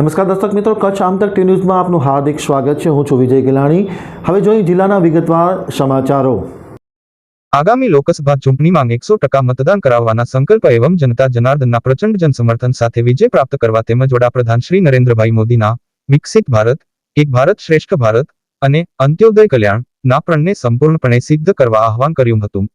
નમસ્કાર દર્શક મિત્રો, કચ્છ આમતક ટી ન્યૂઝમાં આપનું હાર્દિક સ્વાગત છે. હું છું વિજય ગિલાણી. હવે જોઈએ જિલ્લાના વિગતવાર સમાચારો. આગામી લોકસભા ચૂંટણીમાં એકસો ટકા મતદાન કરાવવાના સંકલ્પ એવમ જનતા જનાર્દનના પ્રચંડ જનસમર્થન સાથે વિજય પ્રાપ્ત કરવા તેમજ વડાપ્રધાન શ્રી નરેન્દ્રભાઈ મોદીના વિકસિત ભારત, એક ભારત શ્રેષ્ઠ ભારત અને અંત્યોદય કલ્યાણ ના સંપૂર્ણપણે સિદ્ધ કરવા આહવાન કર્યું હતું.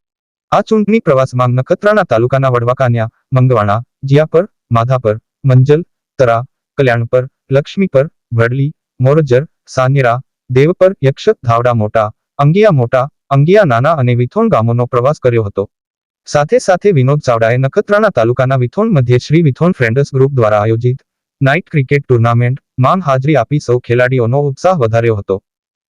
આ ચૂંટણી પ્રવાસમાં નખત્રાણા તાલુકાના વડવાકાન્યા, મંગવાણા, જિયાપર, માધાપર, મંજલ, તરા કલ્યાણપર લક્ષ્મીપર વડલી, મોરજર સાન્યરા દેવપર યક્ષ, ધાવડા મોટા, અંગિયા મોટા, અંગિયા નાના અને વિથોણ ગામોનો પ્રવાસ કર્યો હતો. સાથે સાથે વિનોદ ચાવડાએ નખત્રાણા તાલુકાના વિથોણ મધ્યે શ્રી વિથોણ ફ્રેન્ડર્સ ગ્રુપ દ્વારા આયોજિત નાઇટ ક્રિકેટ ટુર્નામેન્ટમાં હાજરી આપી સૌ ખેલાડીઓનો ઉત્સાહ વધાર્યો હતો.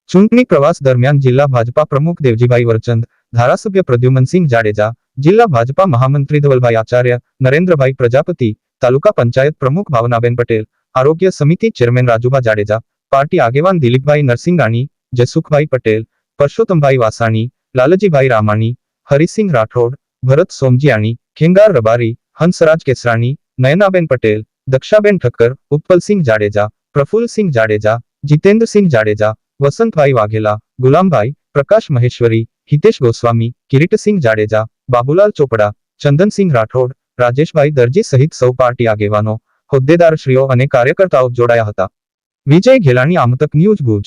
ચૂંટણી પ્રવાસ દરમિયાન જિલ્લા ભાજપા પ્રમુખ દેવજીભાઈ વરચંદ, ધારાસભ્ય પ્રદ્યુમનસિંહ જાડેજા, જિલ્લા ભાજપા મહામંત્રી ધવલભાઈ આચાર્ય, નરેન્દ્રભાઈ પ્રજાપતિ તાલુકા પંચાયત પ્રમુખ ભાવનાબેન પટેલ, આરોગ્ય સમિતિ ચેરમેન રાજુભા જાડેજા, પાર્ટી આગેવાન દિલીપભાઈ નરસિંગાણી, જયસુખભાઈ પટેલ, પરસોત્તમભાઈ વાસાણી, લાલજીભાઈ રામાણી, હરિસિંહ રાઠોડ, ભરત સોમજીયાણી, ખેંગાર રબારી, હંસરાજ કેસરાણી, નયનાબેન પટેલ, દક્ષાબેન ઠક્કર, ઉત્પલસિંહ જાડેજા પ્રફુલ્લસિંહ જાડેજા, જીતેન્દ્રસિંહ જાડેજા, વસંતભાઈ વાઘેલા, ગુલામભાઈ, પ્રકાશ મહેશ્વરી, હિતેશ ગોસ્વામી, કિરીટસિંહ જાડેજા, બાબુલાલ ચોપડા, ચંદનસિંહ રાઠોડ રાજેશભાઈ દરજી સહિત સૌ પાર્ટી આગેવાનો, હોદ્દેદારશ્રીઓ અને કાર્યકર્તાઓ જોડાયા હતા. વિજય ઘેલાણી આમતક ન્યૂઝ ભુજ.